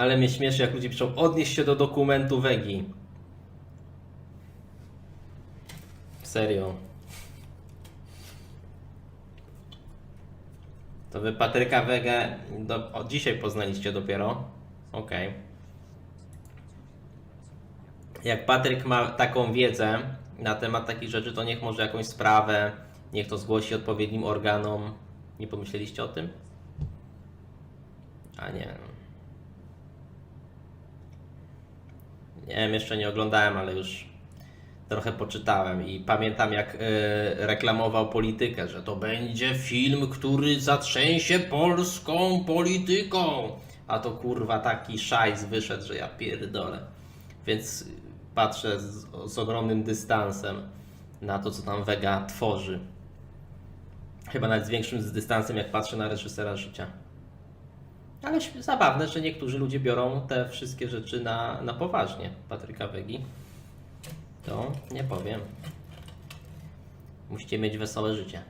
Ale mnie śmieszy, jak ludzie piszą, odnieś się do dokumentu Wegi. Serio. To wy Patryka Wegę do, o, dzisiaj poznaliście dopiero. Okej. Jak Patryk ma taką wiedzę na temat takich rzeczy, to niech może jakąś sprawę, niech to zgłosi odpowiednim organom. Nie pomyśleliście o tym? A nie. Nie wiem, jeszcze nie oglądałem, ale już trochę poczytałem i pamiętam jak y, reklamował politykę, że to będzie film, który zatrzęsie polską polityką. A to kurwa taki szajs wyszedł, że ja pierdolę. Więc patrzę z, z ogromnym dystansem na to, co tam Vega tworzy. Chyba nawet z większym dystansem, jak patrzę na reżysera życia. Ale zabawne, że niektórzy ludzie biorą te wszystkie rzeczy na, na poważnie Patryka Wegi. To nie powiem. Musicie mieć wesołe życie.